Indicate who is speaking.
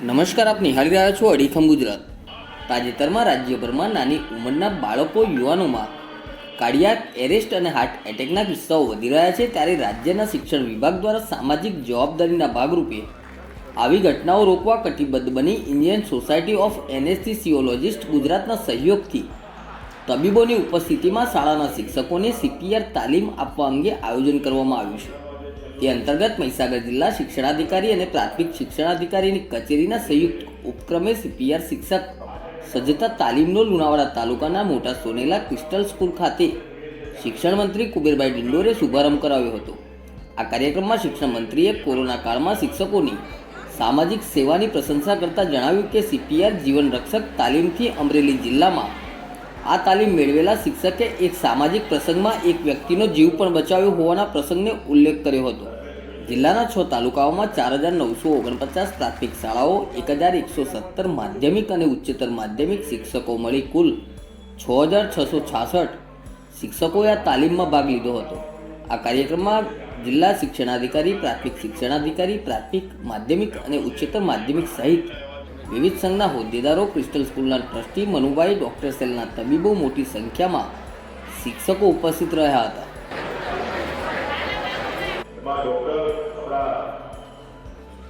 Speaker 1: નમસ્કાર, આપ નિહાળી રહ્યા છો અડીખમ ગુજરાત. તાજેતરમાં રાજ્યભરમાં નાની ઉંમરના બાળકો યુવાનોમાં કાર્ડિયાક એરેસ્ટ અને હાર્ટ એટેકના કિસ્સાઓ વધી રહ્યા છે ત્યારે રાજ્યના શિક્ષણ વિભાગ દ્વારા સામાજિક જવાબદારીના ભાગરૂપે આવી ઘટનાઓ રોકવા કટિબદ્ધ બની ઇન્ડિયન સોસાયટી ઓફ એનેસ્થિસિયોલોજિસ્ટ ગુજરાતના સહયોગથી તબીબોની ઉપસ્થિતિમાં શાળાના શિક્ષકોને સીપીઆર તાલીમ આપવા અંગે આયોજન કરવામાં આવ્યું છે. તે અંતર્ગત મહીસાગર જિલ્લા શિક્ષણાધિકારી અને પ્રાથમિક શિક્ષણાધિકારીની કચેરીના સંયુક્ત ઉપક્રમે સીપીઆર શિક્ષક સજ્જતા તાલીમનો લુણાવાડા તાલુકાના મોટા સોનેલા ક્રિસ્ટલ સ્કૂલ ખાતે શિક્ષણ મંત્રી કુબેરભાઈ ડિંડોરે શુભારંભ કરાવ્યો હતો. આ કાર્યક્રમમાં શિક્ષણ મંત્રીએ કોરોના કાળમાં શિક્ષકોની સામાજિક સેવાની પ્રશંસા કરતા જણાવ્યું કે સીપીઆર જીવન રક્ષક તાલીમથી અમરેલી જિલ્લામાં આ તાલીમ મેળવેલા શિક્ષકે એક સામાજિક પ્રસંગમાં એક વ્યક્તિનો જીવ પણ બચાવ્યો હોવાના પ્રસંગને ઉલ્લેખ કર્યો હતો. જિલ્લાના છ તાલુકાઓમાં ચાર હજાર નવસો ઓગણપચાસ પ્રાથમિક શાળાઓ, એક હજાર એકસો સત્તર માધ્યમિક અને ઉચ્ચતર માધ્યમિક શિક્ષકો મળી કુલ છ હજાર છસો છાસઠ શિક્ષકોએ આ તાલીમમાં ભાગ લીધો હતો. આ કાર્યક્રમમાં જિલ્લા શિક્ષણાધિકારી, પ્રાથમિક શિક્ષણાધિકારી, પ્રાથમિક માધ્યમિક અને ઉચ્ચતર માધ્યમિક સહિત વિવિધ સંઘના હોદ્દેદારો, ક્રિસ્ટલ સ્કૂલના ટ્રસ્ટી મનુભાઈ, ડોક્ટર સેલના તબીબો મોટી સંખ્યામાં શિક્ષકો ઉપસ્થિત રહ્યા હતા.